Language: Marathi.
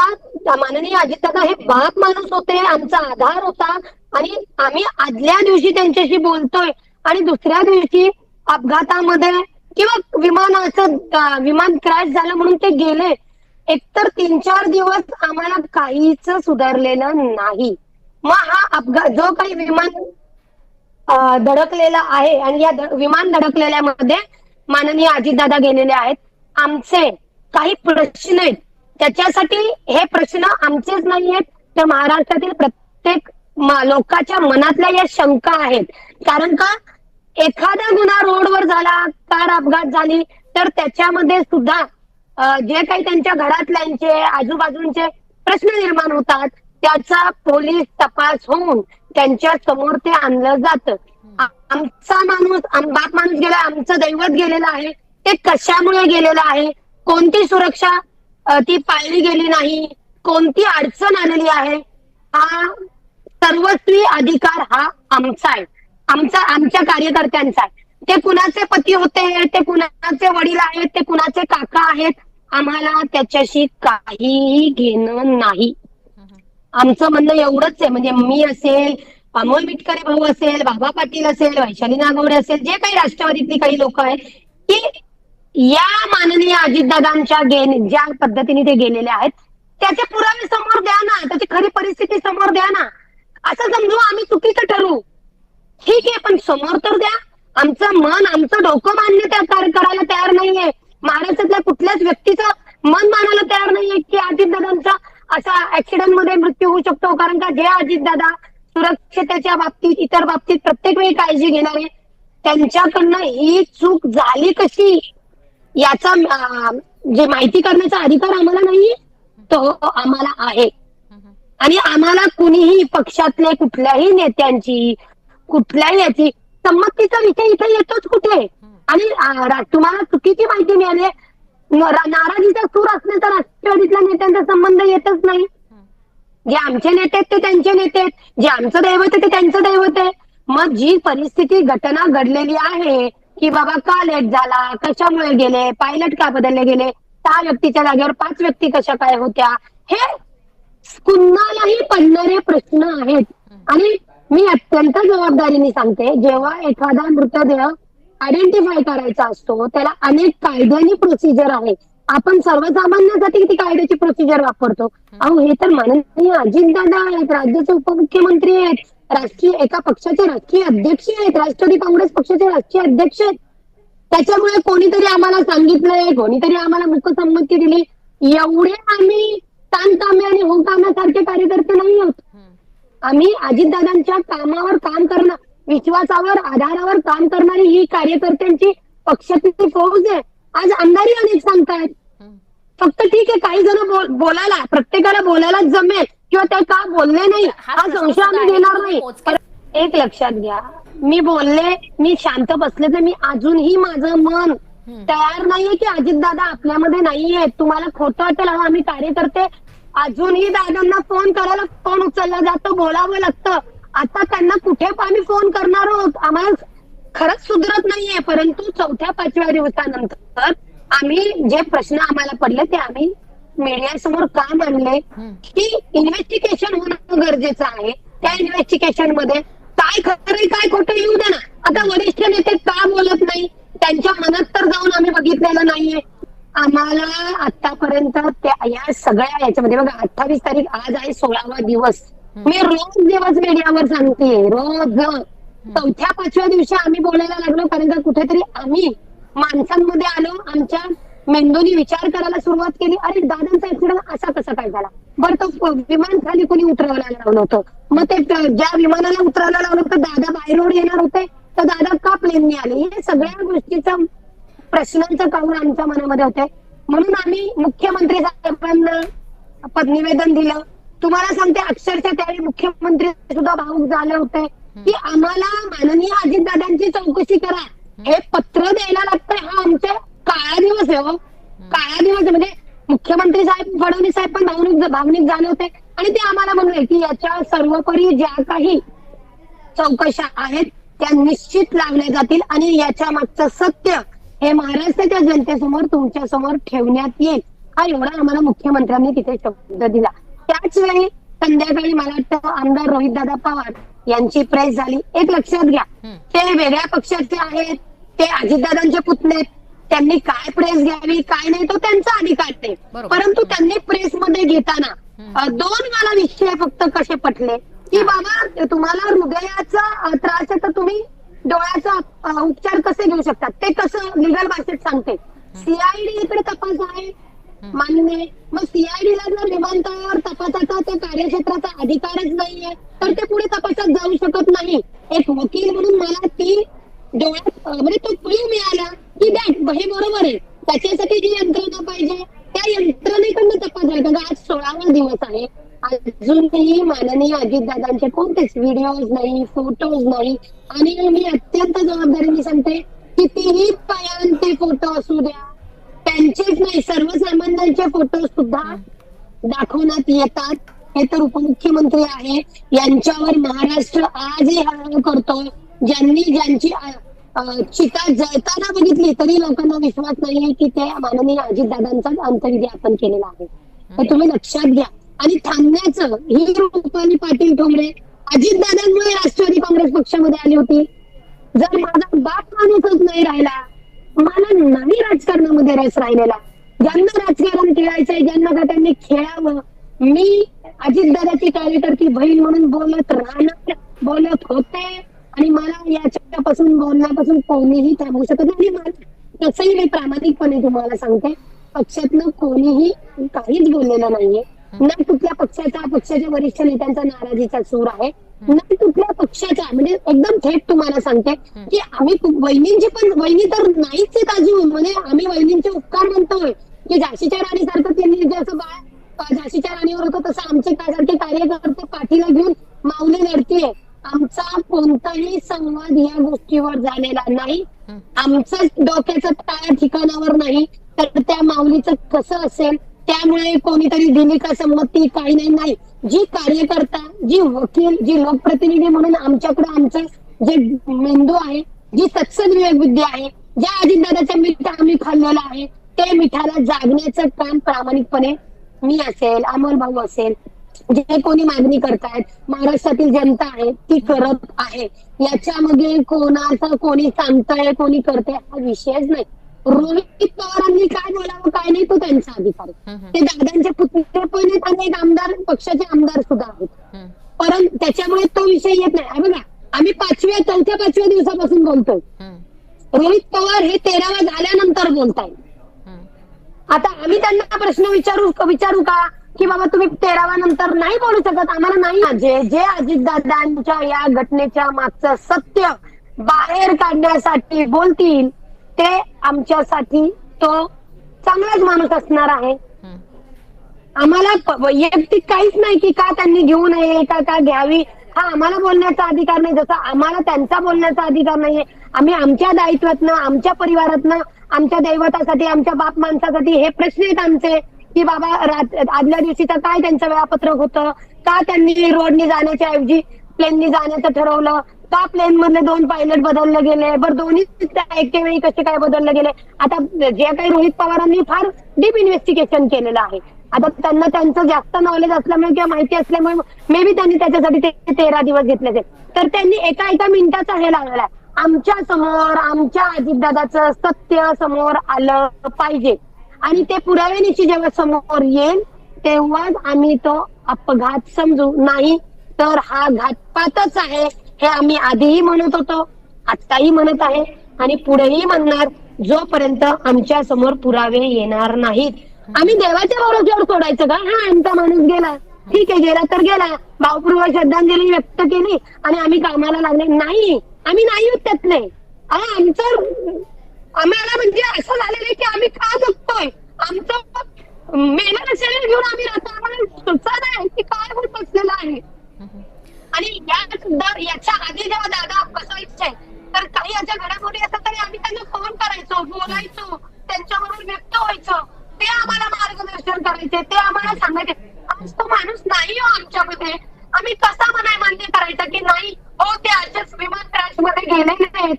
आमचा माननीय अजितदादा हे बाप माणूस होते आमचा आधार होता. आणि आम्ही आदल्या दिवशी त्यांच्याशी बोलतोय आणि दुसऱ्या दिवशी अपघातामध्ये किंवा विमानाचं विमान क्रॅश झालं म्हणून ते गेले. एकतर तीन चार दिवस आम्हाला काहीच सुधारलेलं नाही. मग हा अपघात जो काही विमान धडकलेला आहे आणि या विमान धडकलेल्यामध्ये माननीय अजितदादा गेलेले आहेत. आमचे काही प्रश्न आहेत. त्याच्यासाठी हे प्रश्न आमचेच नाही आहेत तर महाराष्ट्रातील प्रत्येक लोकांच्या मनातल्या या शंका आहेत. कारण का? एखादा गुन्हा रोडवर झाला कार अपघात झाली तर त्याच्यामध्ये सुद्धा जे काही त्यांच्या घरातल्यांचे आजूबाजूंचे प्रश्न निर्माण होतात. त्याचा पोलीस तपास होऊन त्यांच्यासमोर ते आणलं जात. आमचा माणूस बाप माणूस गेला आमचं दैवत गेलेलं आहे. ते कशामुळे गेलेलं आहे? कोणती सुरक्षा ती पाळली गेली नाही. कोणती अडचण आलेली आहे? हा सर्वस्वी अधिकार हा आमचा आहे. आमचा आमच्या कार्यकर्त्यांचा आहे. ते कुणाचे पती होते? ते कुणाचे वडील आहेत? ते कुणाचे काका आहेत? आम्हाला त्याच्याशी काहीही घेणं नाही. आमचं म्हणणं एवढंच आहे. म्हणजे मी असेल अमोल मिटकरे भाऊ असेल बाबा पाटील असेल वैशाली नागवडे असेल जे काही राष्ट्रवादीतली काही लोक आहेत की या माननीय अजितदादांच्या ज्या पद्धतीने ते गेलेले आहेत त्याचे पुरावे समोर द्या ना त्याची खरी परिस्थिती समोर द्या ना. असं समजू आम्ही चुकीचं ठरवू. ठीक आहे पण समोर तर द्या. आमचं मन आमचं डोकं मान्य त्या करायला तयार नाहीये. महाराष्ट्रातल्या कुठल्याच व्यक्तीचं मन मानायला तयार नाहीये की अजितदादांचा असा ऍक्सिडेंटमध्ये मृत्यू होऊ शकतो. कारण का जे अजितदादा सुरक्षतेच्या बाबतीत इतर बाबतीत प्रत्येक वेळी काळजी घेणारे त्यांच्याकडनं ही चूक झाली कशी? याचा जे माहिती करण्याचा अधिकार आम्हाला नाहीये तो आम्हाला आहे. आणि आम्हाला कुणीही पक्षातले कुठल्याही नेत्यांची कुठल्याही याची संमतीचा विषय इथे येतोच कुठे? आणि तुम्हाला चुकीची माहिती मिळाली आहे. नाराजीचा सूर असले तर राष्ट्रवादीतल्या नेत्यांचा संबंध येतच नाही. जे आमचे नेते आहेत ते त्यांचे नेते आहेत. जे आमचं दैवत आहे ते त्यांचं दैवत आहे. मग जी परिस्थिती घटना घडलेली आहे की बाबा का लेट झाला? कशामुळे गेले? पायलट का बदलले गेले? सहा व्यक्तीच्या जागेवर पाच व्यक्ती कशा काय होत्या? हे कुणालाही पडणारे प्रश्न आहेत. आणि मी अत्यंत जबाबदारीने सांगते जेव्हा एखादा मृतदेह आयडेंटिफाय करायचा असतो त्याला अनेक कायद्यानी प्रोसिजर आहे. आपण सर्वसामान्यांसाठी ती कायद्याची प्रोसिजर वापरतो? अहो हे तर माननीय अजितदादा आहेत राज्याचे उपमुख्यमंत्री आहेत. राष्ट्रीय एका पक्षाचे राष्ट्रीय अध्यक्ष आहेत. राष्ट्रवादी काँग्रेस पक्षाचे राष्ट्रीय अध्यक्ष आहेत. त्याच्यामुळे कोणीतरी आम्हाला सांगितलंय कोणीतरी आम्हाला मुकसंमती दिली. एवढे आम्ही ताणतामे आणि होकामासारखे कार्यकर्ते नाही आहोत. आम्ही अजितदादांच्या कामावर काम करणं विश्वासावर आधारावर काम करणारी ही कार्यकर्त्यांची पक्षाची फौज आहे. आज आमदारही अनेक सांगतायत. फक्त ठीक आहे काही जण बोल- बोलायला प्रत्येकाला बोलायला जमेल. किंवा ते का बोलले नाही? हा संशय आम्ही. घेणार नाही. एक लक्षात घ्या. मी बोलले मी शांत बसले तर मी अजूनही माझं मन तयार नाहीये की अजितदादा आपल्यामध्ये नाहीये तुम्हाला खोटं वाटेल आम्ही कार्यकर्ते. अजूनही दादांना फोन करायला फोन उचलला जातो बोलावं लागतं. आता त्यांना कुठे आम्ही फोन करणार आहोत. आम्हाला खरंच सुधरत नाहीये. परंतु चौथ्या पाचव्या दिवसानंतर आम्ही जे प्रश्न आम्हाला पडले ते आम्ही मीडियासमोर का मांडले की इन्व्हेस्टिगेशन होणं गरजेचं आहे. त्या इन्व्हेस्टिगेशनमध्ये काय खरं काय खोटं येऊ दे ना. आता वरिष्ठ नेते का बोलत नाही? त्यांच्या मनात तर जाऊन आम्ही बघितलेलं नाहीये. आम्हाला आतापर्यंत त्या या सगळ्या याच्यामध्ये बघा अठ्ठावीस तारीख आज आहे सोळावा दिवस. मी रोज दिवस मीडियावर सांगते रोज. चौथ्या पाचव्या दिवशी आम्ही बोलायला लागलो कारण का कुठेतरी आम्ही माणसांमध्ये आलो आमच्या मेंदूनी विचार करायला सुरुवात केली. अरे दादांचा ऍक्सिडेंट असा कसा काय झाला? बरं तो विमान खाली कोणी उतरवायला लावलं होतं मग ते ज्या विमानाला उतरायला लावलं होतं दादा बाहेर येणार होते. तर दादा का प्लेनने आले? हे सगळ्या गोष्टीचा प्रश्नांचं काऊन आमच्या मनामध्ये होते. म्हणून आम्ही मुख्यमंत्री साहेबांना पदनिवेदन दिलं. तुम्हाला सांगते अक्षरशः त्यावेळी मुख्यमंत्री सुद्धा भाऊक झाले होते. की आम्हाला माननीय अजितदादांची चौकशी करा. हे पत्र द्यायला लागतंय. हा आमचे काळा दिवस आहे हो. काळा दिवस आहे. म्हणजे मुख्यमंत्री साहेब फडणवीस साहेब पण भावनिक भावनिक झाले होते. आणि ते आम्हाला म्हणले की याच्या सर्वोपरी ज्या काही चौकशा आहेत त्या निश्चित लावल्या जातील आणि याच्या मागचं सत्य हे महाराष्ट्राच्या जनतेसमोर तुमच्यासमोर ठेवण्यात येईल. हा एवढा आम्हाला मुख्यमंत्र्यांनी तिथे शब्द दिला. त्याच वेळी संध्याकाळी मला वाटतं आमदार रोहित दादा पवार यांची प्रेस झाली. एक लक्षात घ्या. ते वेगळ्या पक्षाचे आहेत. ते अजितदादांचे पुतणे आहेत. त्यांनी काय प्रेस घ्यावी काय नाही तो त्यांचा अधिकार आहे बरोबर. परंतु त्यांनी प्रेसमध्ये घेताना हम्म. अ, दोन मला विषय फक्त कसे पटले की बाबा तुम्हाला हृदयाचा त्रास आहे तर तुम्ही डोळ्याचा उपचार कसे घेऊ शकतात ते कसं लिगल भाषेत सांगते. सीआयडी इकडे तपास आहे. मान्य. मग सीआयडीला जर विमानतळावर तपासाचा त्या कार्यक्षेत्राचा अधिकारच नाहीये. तर ते पुढे तपासात जाऊ शकत नाही. एक वकील म्हणून मला ती डोळ्यात म्हणजे तो क्ल्यू मिळाला. की दॅट हे बरोबर आहे. त्याच्यासाठी जी यंत्रणा पाहिजे त्या यंत्रणेकडनं तपास झाला. कारण आज सोळावा दिवस आहे. अजूनही माननीय अजितदादांचे कोणतेच व्हिडिओज नाही फोटोज नाही. आणि मी अत्यंत जबाबदारीने सांगते कितीही पायांचे फोटो असू द्या त्यांचेच नाही सर्वसामान्यांचे फोटो सुद्धा दाखवण्यात येतात. हे तर उपमुख्यमंत्री आहे. यांच्यावर महाराष्ट्र आजही हळहळ करतो ज्यांनी ज्यांची चिता जळताना बघितली तरी लोकांना विश्वास नाहीये की ते माननीय अजितदादांचाच अंतविधी आपण केलेला आहे. हे तुम्ही लक्षात घ्या. आणि थांबण्याचं ही रुपाली पाटील ठोंबरे अजितदादांमुळे राष्ट्रवादी काँग्रेस पक्षामध्ये आली होती. जर माझा बाप माणूसच नाही राहिला मला नाही राजकारणामध्ये रस राहिलेला. ज्यांना राजकारण खेळायचंय ज्यांना का त्यांनी खेळावं मी अजितदादाची कार्यकर्ती बहीण म्हणून बोलत राहणार बोलत होते. आणि मला याच्यापासून बोलण्यापासून कोणीही थांबवू शकत नाही. आणि मला तसंही मी प्रामाणिकपणे तुम्हाला सांगते पक्षातनं कोणीही काहीच बोललेलं नाहीये. ना कुठल्या पक्षाचा पक्षाच्या वरिष्ठ नेत्यांचा नाराजीचा सूर आहे ना कुठल्या पक्षाचा. म्हणजे एकदम थेट तुम्हाला सांगते की आम्ही वहिनींची पण वहिनी तर नाहीच आहेत अजून. म्हणजे आम्ही वहिनींचे उपकार म्हणतोय. की झाशीच्या राणी सारखं त्यांनी जसं बाळ झाशीच्या राणीवर होतं तसं आमचे काय सारखे कार्यकर्ते पाठीला घेऊन माऊली लढतीये. आमचा कोणताही संवाद या गोष्टीवर झालेला नाही. आमचं डोक्याचं टाळ्या ठिकाणावर नाही. तर त्या माऊलीचं कसं असेल त्यामुळे कोणीतरी दिली का संमती काही नाही नाही. जी कार्यकर्ता जी वकील जी लोकप्रतिनिधी म्हणून आमच्याकडे आमचं जे मेंदू आहे जी सत्सद विवेक बुद्धी आहे ज्या अजितदादाचं मीठ आम्ही खाल्लेलं आहे ते मिठाला जागण्याचं काम प्रामाणिकपणे मी असेल अमोल भाऊ असेल जे कोणी मागणी करतायत महाराष्ट्रातील जनता आहे ती करत आहे. याच्यामध्ये कोणाचा कोणी सांगताय कोणी करते हा विषयच नाही. रोहित पवारांनी काय बोलावं काय नाही तो त्यांचा अधिकार ते दादांचे पुतणे पण आहेत आणि एक आमदार पक्षाचे आमदार सुद्धा आहेत. परंतु त्याच्यामुळे तो विषय येत नाही. बघा आम्ही पाचव्या चौथ्या पाचव्या दिवसापासून बोलतोय. रोहित पवार हे तेरावा झाल्यानंतर बोलताय. आता आम्ही त्यांना प्रश्न विचारू विचारू का? की बाबा तुम्ही तेरावा नंतर नाही बोलू शकत. आम्हाला नाही जे जे अजितदादांच्या या घटनेच्या मागचं सत्य बाहेर काढण्यासाठी बोलतील ते आमच्यासाठी तो चांगलाच माणूस असणार आहे. आम्हाला वैयक्तिक काहीच नाही की का त्यांनी घेऊ नये का का घ्यावी. हा आम्हाला बोलण्याचा अधिकार नाही. जसा आम्हाला त्यांचा बोलण्याचा अधिकार नाहीये. आम्ही आमच्या दायित्वातनं आमच्या परिवारातनं आमच्या दैवतासाठी आमच्या बाप माणसासाठी हे प्रश्न आहेत आमचे. की बाबा आदल्या आदल्या दिवशीचं काय त्यांचं वेळापत्रक होतं? का त्यांनी रोडनी जाण्याच्या ऐवजी प्लेननी जाण्याचं ठरवलं? का प्लेन मधले दोन पायलट बदलले गेले? बरं दोन्ही एके वेळी कसे काय बदलले गेले? आता जे काही रोहित पवारांनी फार डीप इन्व्हेस्टिगेशन केलेलं आहे. आता त्यांना त्यांचं जास्त नॉलेज असल्यामुळे किंवा माहिती असल्यामुळे मे बी त्यांनी त्याच्यासाठी ते तेरा दिवस घेतले ते तर त्यांनी एका एका मिनिटाचा हे लागलाय आमच्यासमोर आमच्या अजितदादाचं सत्य समोर आलं पाहिजे. आणि ते पुराव्यानिशी जेव्हा समोर येईल तेव्हाच आम्ही तो अपघात समजू. नाही तर हा घातपातच आहे हे आम्ही आधीही म्हणत होतो आत्ताही म्हणत आहे. आणि पुढेही म्हणणार जोपर्यंत आमच्यासमोर पुरावे येणार नाहीत. आम्ही देवाच्या भरोश्यावर सोडायचं का? हा आमचा माणूस गेला. ठीक आहे गेला तर गेला. भावपूर्व श्रद्धांजली व्यक्त केली आणि आम्ही कामाला लागले. नाही आम्ही नाही आहोत त्यातले. आमचं आम्हाला म्हणजे असं झालेलं आहे की आम्ही का जगतोय? आमचं मेहनत शरीर घेऊन आम्ही राहतो. आम्हाला सुचत आहे की काय होत असलेलं आहे. आणि या सुद्धा याच्या आधी जेव्हा दादा बसायचे तर काही अशा घडामोडी असतात तरी आम्ही त्यांना फोन करायचो बोलायचो त्यांच्याबरोबर व्यक्त व्हायचो. ते आम्हाला मार्गदर्शन करायचे ते आम्हाला सांगायचे. आज तो माणूस नाही हो आमच्यामध्ये. आम्ही कसा मनाय मान्य करायचा की नाही? हो ते असेच विमान क्रॅशमध्ये गेलेले आहेत.